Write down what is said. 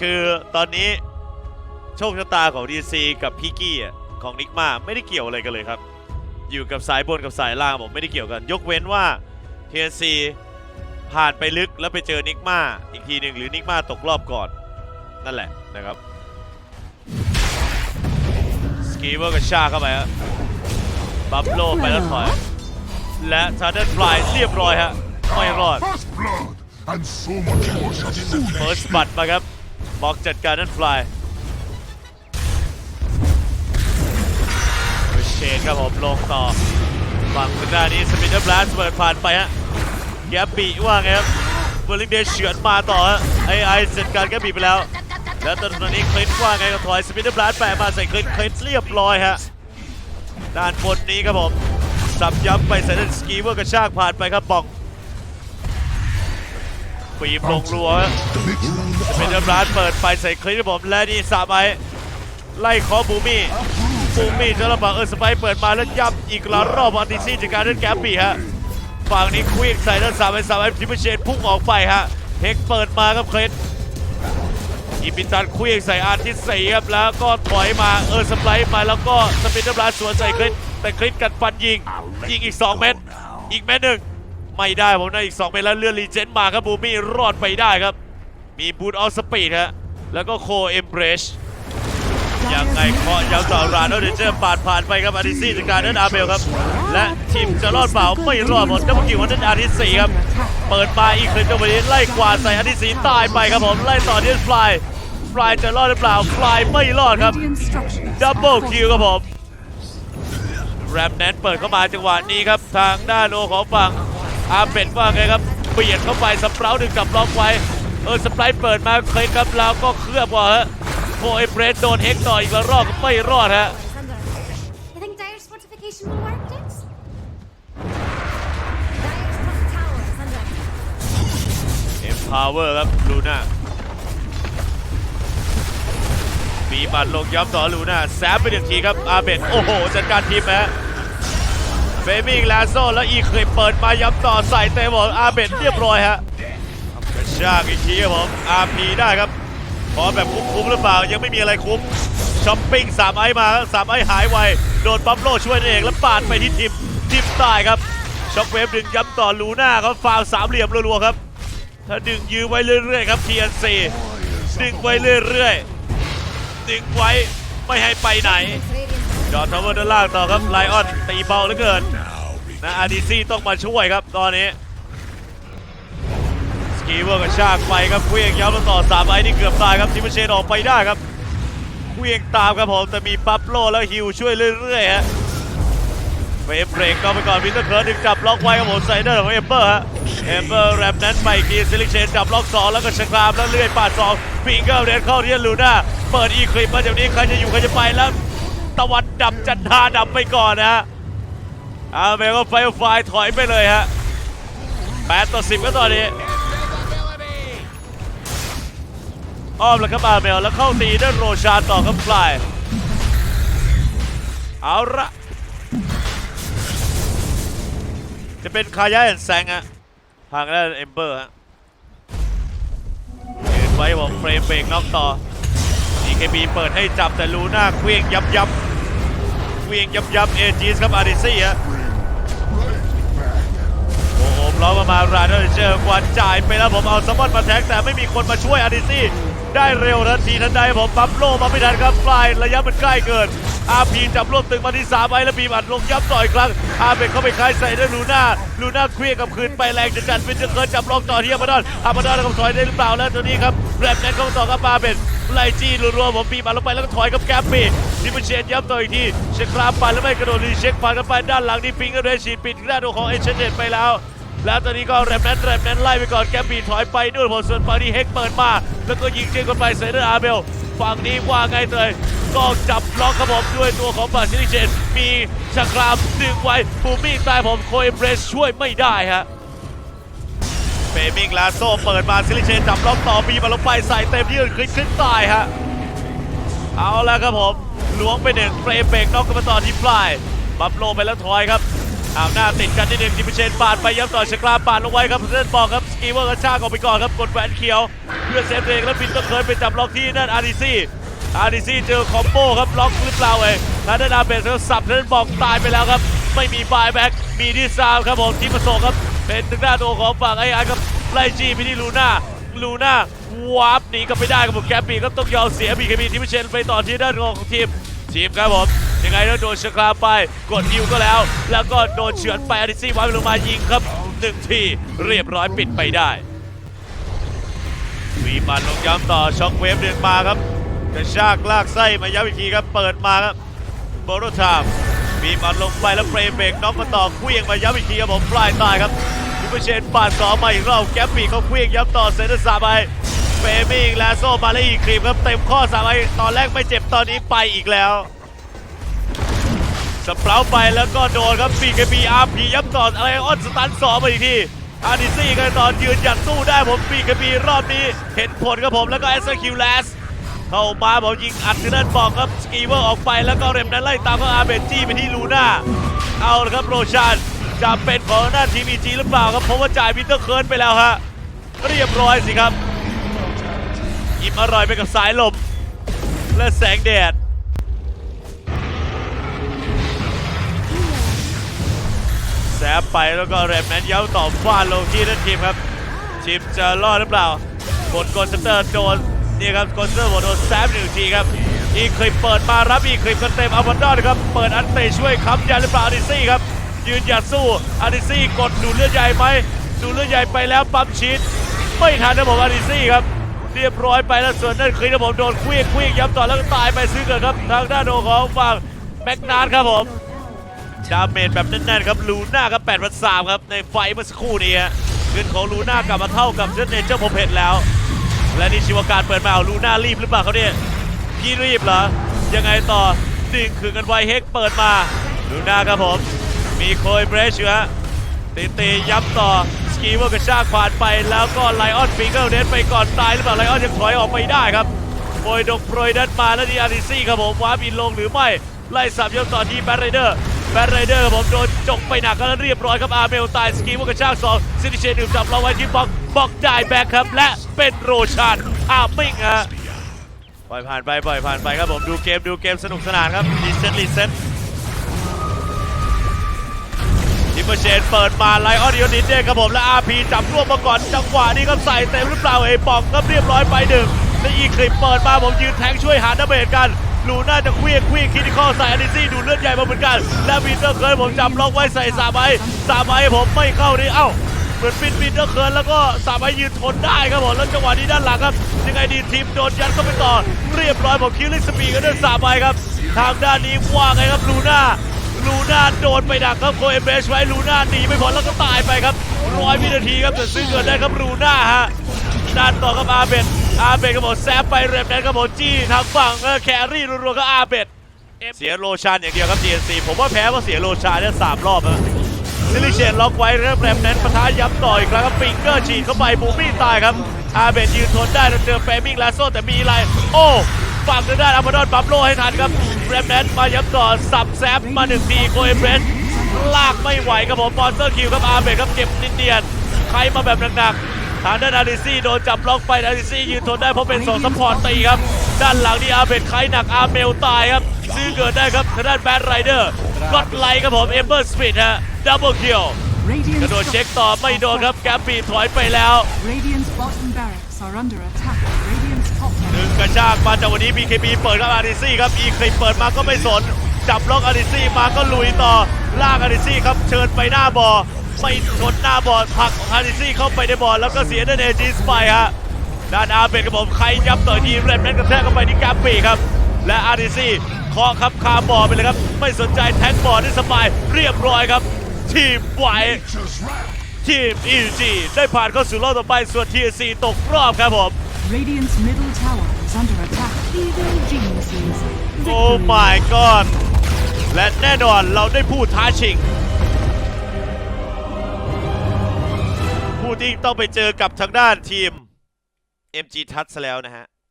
คือตอนนี้โชคชะตาของ DC กับพิกกี้อะของนิกมาไม่ได้เกี่ยวอะไรกันเลยครับ อยู่กับสายบนกับสายล่างผมไม่ได้เกี่ยวกัน ยกเว้นว่า TNC ผ่านไปลึกแล้วไปเจอนิกมาอีกทีหนึ่งหรือนิกมาตกรอบก่อนนั่นแหละนะครับสกีเวอร์กับชาเข้าไปฮะบัฟโลไปแล้วถอย และทาร์เดนฟลายเรียบร้อยฮะไม่รอด First blood, and so much more shall soon เฟิร์สบัตมาครับ บอกจัดการนั่นฟลายเชนครับผมลงต่อฝั่งด้านนี้สปินเดอร์บลัสเปิดผ่านไปฮะแกบีว่าไงครับเบอร์ลิงเดชเฉือนมาต่อฮะไอไอจัดการแกบบีไปแล้ว แล้วตอนนี้คลินว่าไงกับถอยสปินเดอร์บลัสแปะมาใส่คลินคลินเรียบร้อยฮะด้านบนนี้ครับผมสับยับไปใส่ด้านสกีเวอร์กระชากผ่านไปครับบองปีบลงรัว เป็นเดอร์บลัสเปิดไปใส่คลิปครับผมและนี่สาไอไล่คอบูมี่บูมี่จะระเบิดเออสไปเปิดมาแล้วยับอีกละรอบอันติซี่จากการเล่นแกปปี้ฮะฝั่งนี้ควีกใส่ด้านสาไอสาไอทิมเชนพุ่งออกไปฮะเฮกเปิดมาครับเคลดอีปิตันควีกใส่อาร์ทิสสี่ครับแล้วก็ถอยมาเออสไปมาแล้วก็สปินเดอร์บลัสสวนใส่คลิปแต่คลิปกัดฟันยิงยิงอีก 2 เม็ดอีกเม็ดหนึ่งไม่ได้ผมนะอีก 2 เม็ดแล้วเลื่อนรีเจนต์มาครับบูมี่รอดไปได้ครับ มีบูทออฟสปีดฮะ แล้วก็โคเอมเบรชยังไงเคาะยาวต่อราโนเดเจอร์ปาดผ่านไปครับอาริซี่จากการเดินอาเบลครับ และทีมจะรอดเปล่าไม่รอดหมดดับเบิลคิวของเดนอาริซี่ครับ เปิดมาอีกคลิปจังหวะนี้ไล่กวาดใส่อาริซี่ตายไปครับผมไล่ต่อที่ฟลายฟลายจะรอดหรือเปล่าฟลายไม่รอดครับดับเบิลคิวครับผมแรมแนนเปิดเข้ามาจังหวะนี้ครับ ทางด้านโอของฝั่งอาเป็ดว่าไงครับเบียดเข้าไปสเปราดึงกลับล็อกไว้ เออสไปร์เปิดมาเคยครับแล้วก็เคลือบว่าฮะโคเอเบรสโดนเฮกต่ออีกละรอบไม่รอดฮะ You think Dyer's fortification will work, Jax? Dyer's top tower is under attack. เอ็มพาวเวอร์ครับลูน่ามีบัตรลงย้ำต่อลูน่าแซมไปหนึ่งทีครับอาเบดโอ้โห จัดการทีมฮะเฟมิงลาโซแล้วอีคลิปเปิดมาย้ำต่อใส่เตะบอกอาเบดเรียบร้อยฮะกระ ชากอีกทีครับผมอาพีได้ครับขอแบบคุ้มๆหรือเปล่ายังไม่มีอะไรคุ้มช้อปปิ้งสามไอซ์มาสามไอซ์หายไวโดนปั๊มโลช่วยนั่นเองแล้วปาดไปที่ทีมทีมใต้ครับช็อคเวฟดึงย้ำต่อลูน่าครับฟาวสามเหลี่ยมรัวๆครับ ถ้าดึงยื้อไว้เรื่อยๆครับ TNC ดึงไว้เรื่อยๆดึงไว้ไม่ให้ไปไหนจอดทาวเวอร์ด้านล่างต่อครับไลออนตีเบาเหลือเกินนะอาร์ดีซีต้องมาช่วยครับตอนนี้ กีเวอร์กระชากไปครับเควียงย้ำมาต่อสามไอ้นี่เกือบตายครับทิมเชนออกไปได้ครับเควียงตามครับผมแต่มีบัฟโลแล้วฮิวช่วยเรื่อยๆฮะเฟเบรกก็ไปก่อนวินเตอร์เคิร์ดึงจับล็อกไว้ครับผมไซเดอร์ของเอมเบอร์ฮะเอมเบอร์แรมนั้นไปอีกทีซิลิเชนจับล็อกสองแล้วก็ชะครามแล้วเลื่อยปาดสองฟิงเกิลเรนเข้าที่ลูน่าเปิดอีคลิปมาจากนี้ใครจะอยู่ใครจะไปแล้วตะวันดับจันทาดับไปก่อนนะฮะอาเมลก็ไฟไฟถอยไปเลยฮะ8ต่อ10ก็ตอนนี้ อ้อมแล้วครับอาเมลแล้วเข้าตีด้วยโรชานต่อครับฟลายเอาละจะเป็นคายาแอนแซงฮะทางด้านเอมเบอร์ฮะเห็นไว้บอกเฟรมเบรกน็อกต่อ DKB เปิดให้จับแต่ลูน่าเควียงยับยับเควียงยับยับเอจีสครับอาริซี่ฮะโอ้โหล้อมมาราดอนเจอกวาจ่ายไปแล้วผมเอาซัมมอนมาแท็กแต่ไม่มีคนมาช่วยอาริซี่ ได้เร็วทันทีทันใดผมปั๊มโลมาไม่ทันครับฟลายระยะมันใกล้เกินอาพีจับรวบตึงมาที่3ไอ้แล้วบีบอัดลงยับต่ออีกครั้งอาเบกเข้าไปคล้ายใส่ด้วยลูน่าลูน่าเคลียร์กับคืนไปแรงจัดจัดเป็นจะเคิร์จับล็อกต่อที่อามาดอนอามาดอนกับถอยได้หรือเปล่าแล้วตัวนี้ครับแรมแนนเข้าต่อกับอาเบกไล่จี้รัวๆผมบีบอัดลงไปแล้วก็ถอยกับแกปปี้ดิมเชนย้ำต่ออีกทีเช็คครามไปแล้วไม่กระโดดรีเช็คผ่านกันไปด้านหลังนี่ฟิงเกอร์เรชีดปิดด้านของเอเชนเดตไปแล้ว แล้วตอนนี้ก็แรมแนนแรมแนนไล่ไปก่อนแกปปี้ถอยไปด้วยผลส่วนฝั่งนี้เฮกเปิดมา แล้วก็ยิงเจงกันไปเซเดอร์อาเบลฝั่งนี้ว่าไงเตยก็จับล็อกครับผมด้วยตัวของบาซิลิเชนมีชะครามดึงไว้บูมิ่ตายผมโคเอเบรสช่วยไม่ได้ฮะเฟมิงลาโซเปิดมาซิลิเชนจับล็อกต่อบีมาลงไปใส่เต็มยืนคลิกขึ้นตายฮะเอาแล้วครับผมล้วงไปหนึ่งเฟรมเบรกน็อกกันมาต่อที่ปลายบัฟโลไปแล้วถอยครับ เอาหน้าติดกันที่หนึ่งจิมเชนปาดไปย้ำต่อชกราปาดลงไว้ครับเพื่นบอกครับสกีเวอร์กระชากออกไปก่อนครับกดแหวนเขียว เพื่อเซฟตัวเองแล้วบินก็เคยไปจับล็อกที่นั่นอาร์ดีซี่อาร์ดีซี่เจอคอมโบครับล็อกหรือเปล่าเองแล้วด้านอาเบสก็สับท่นบอกตายไปแล้วครับ ไม่มีบายแบ็กมีที่ซาวครับผมที่ประสงครับเป็นทางด้านตัวของฝั่งไอ้ไอ้ครับไล่จีไปที่ลูน่าลูน่าวาร์ปหนีกลับไปได้ครับผมแกปปี้ก็ต้องยอมเสียบีเคบีที่ไม่เชนไปต่อที่ด้านของทีม ทีมครับผมยังไงแล้วโดนเชคราไปกดฮิวก็แล้ว แล้วก็โดนเฉือนไปอาริซี่วางลงมายิงครับหนึ่งทีเรียบร้อยปิดไปได้วีมันลงย้ำต่อช็อคเวฟเดินมาครับกระชากลากไส้มาย้ำอีกทีครับเปิดมาครับโบโรไทม์วีมันลงไปแล้วเฟรมเบรกน็อกมาต่อเคลี้ยงมาย้ำอีกทีครับผมปลายตายครับทิปเชนปาดสองมาอีกรอบแก๊ปปี้เขาเคลี้ยงย้ำต่อเซนเตอร์สาไป เฟมิงแลโซมาแล้วอีกครีมครับเต็มข้อสามไปตอนแรกไม่เจ็บตอนนี้ไปอีกแล้วสเปราไปแล้วก็โดนครับ BKB RP ย้ำต่ออะไรออนสตันสองมาอีกทีอาร์ดิซี่กันต่อยืนหยัดสู้ได้ผม BKB รอบนี้ เห็นผลครับผมแล้วก็ s q l a s เข้ามาผมยิงอัดที่นั่นบอกครับสกีเวอร์ออกไปแล้วก็เรมนั้นไล่ตามก็อาเบจี้ไปที่ลูน่าเอาละครับโรชานจะเป็นของหน้าทีม EG หรือเปล่าครับเพราะว่าจ่ายวินเตอร์เคิร์นไปแล้วฮะเรียบร้อยสิครับ อิ่มอร่อยไปกับสายลม และแสงแดดแซบไปแล้วก็แรมนั้นย้ำต่อฟาดลงที่นั่นทีมครับ ทีมจะรอดหรือเปล่ากดกดเซนเตอร์โดนนี่ครับกดเซนเตอร์โดนแซบหนึ่งทีครับ อีคลิปเปิดมารับอีคลิปกันเต็มอัลบันดอนครับ เปิดอันเตช่วยค้ำยันหรือเปล่าอาริซี่ครับ ยืนหยัดสู้อาริซี่กดดูเลือดใหญ่ไหมดูเลือดใหญ่ไปแล้วปั๊มชีสไม่ทันนะผมอาริซี่ครับ เรียบร้อยไปแล้วส่วนนั่นคือนะผมโดนคลี้งคลี้ยงย้ำต่อแล้วก็ตายไปซื้อเกิดครับทางด้านโดของฝั่งแม็กนาร์ครับผมดาเมจแบบแน่นๆครับลูน่าครับ8 3 0ครับในไฟเมื่อสักครู่นี้เงินของลูน่ากลับมาเท่ากับเจนเนเจอร์ผมเพชรแล้ว และนี่ชิวการเปิดมาเอาลูน่ารีบหรือเปล่าเขาเนี่ยพี่รีบเหรอยังไงต่อดึงคือกันไวเฮกเปิดมาลูน่าครับผมมีโคยเบรชอยู่ฮะตีตีย้ำต่อ กีเวอร์กระชากผ่านไปแล้วก็ไลออนฟิงเกิลเดนไปก่อนตายหรือเปล่าไลออนยังถอยออกไปได้ครับโปรยดกโปรยดันมาแล้วดีอาริซี่ครับผมวาร์ปอินลงหรือไม่ไล่สับย้ำต่อที่แบทไรเดอร์แบทไรเดอร์ผมโดนจกไปหนักก็เรียบร้อยครับอาร์เมลตายสกีว่ากระชากสองซิติเชนดื่จับเราไว้ที่บล็อกบล็อกได้แบ็คครับและเป็นโรชานอาร์มิงฮะปล่อยผ่านไปปล่อยผ่านไปครับผมดูเกมดูเกมสนุกสนานครับรีเซ็ตรีเซ็ต อร์เชนเปิดมาไลออนดิโอนิดเด้ครับผมและอาร์พีจับรวบมาก่อนจังหวะนี้ครับใส่เต็มหรือเปล่าเอปองครับเรียบร้อยไปหนึ่งและอีคลิปเปิดมาผมยืนแทงช่วยหาดาเมจกันลูน่าจะเควียงควียงคิดิคอใส่อาริซี่ดูเลือดใหญ่มาเหมือนกัน และวินเตอร์เคิร์นผมจับล็อกไว้ใส่สามไม้สามไม้ผมไม่เข้านี่เอ้าเหมือนฟินวินเตอร์เคิร์นแล้วก็สามไม้ยืนทนได้ครับผมแล้วจังหวะนี้ด้านหลังครับยังไงดีทีมโดนยัดเข้าไปต่อเรียบร้อยผมคิวลิสปีกันด้วยสามไม้ครับ ทางด้านนี้ว่าไงครับลูน่า ลูน่าโดนไปดักครับโคเอเบชไว้ลูน่าหนีไม่พ้นแล้วก็ตายไปครับร้อยวินาทีครับแต่ซื้อเกิดได้ครับลูน่าฮะด้านต่อครับอาเบดอาเบดก็บอกแซฟไปเรมแนนก็บอกจี้ทางฝั่งเอแครี่รัวๆก็อาเบดเสียโลชานอย่างเดียวครับ DNC ผมว่าแพ้เพราะเสียโลชานเนี่ยสามรอบแล้วซิลิเชนล็อกไว้เริ่มแรมแนนปะทะย้ำต่ออีกครั้งครับฟิงเกอร์ฉีดเข้าไปบูมี่ตายครับอาเบดยืนทนได้แล้วเจอแฟมิงลาโซแต่มีอะไรโอ้ ฝั่งทางด้านอัมบาดอนบัฟโลให้ทันครับแรมแนนมาย้ำต่อสับแซฟมาหนึ่งทีโคเอเบรสลากไม่ไหวครับผมบอลเตอร์คิวครับอาเบดครับเก็บนิดเดียนใครมาแบบหนักๆทางด้านอาริซี่โดนจับล็อกไปอาริซี่ยืนทนได้เพราะเป็นสองซัพพอร์ตตีครับ ด้านหลังนี่อาเบดไคหนักอาเมลตายครับ ซื้อเกิดได้ครับทางด้านแบดไรเดอร์กดไลค์ครับผมเอมเบอร์สปิดฮะดับเบิลคิล Radiant's กระโดดเช็คต่อไม่โดนครับแกปปีถอยไปแล้ว Radiant's bottom barracks are under attack. Radiant's top หนึ่งกระชากมาจากวันนี้ BKB เปิดครับอาริซี่ครับอีคลิปเปิดมาก็ไม่สน จับล็อกอาริซี่มาก็ลุยต่อลากอาริซี่ครับเชิญไปหน้าบอไม่ชนหน้าบอผลักอาริซี่เข้าไปในบอแล้วก็เสียด้านเอจีสไปฮะด้านอาเบนกับผมใครยับต่อทีเรดแมนกระแทกเข้าไปที่กราปีครับ และอาริซี่เคาะครับคาบอไปเลยครับ ไม่สนใจแท็กบอได้สบายเรียบร้อยครับ ทีมไหวทีม EG ได้ผ่านเข้าสู่รอบต่อไปส่วน TSC ตกรอบครับผม Radiant's middle tower is under attack. Evil geniuses. โอ้ Victory. my god และแน่นอนเราได้ผู้ท้าชิง ผู้ที่ต้องไปเจอกับทางด้านทีม MG ทัศแล้วนะฮะ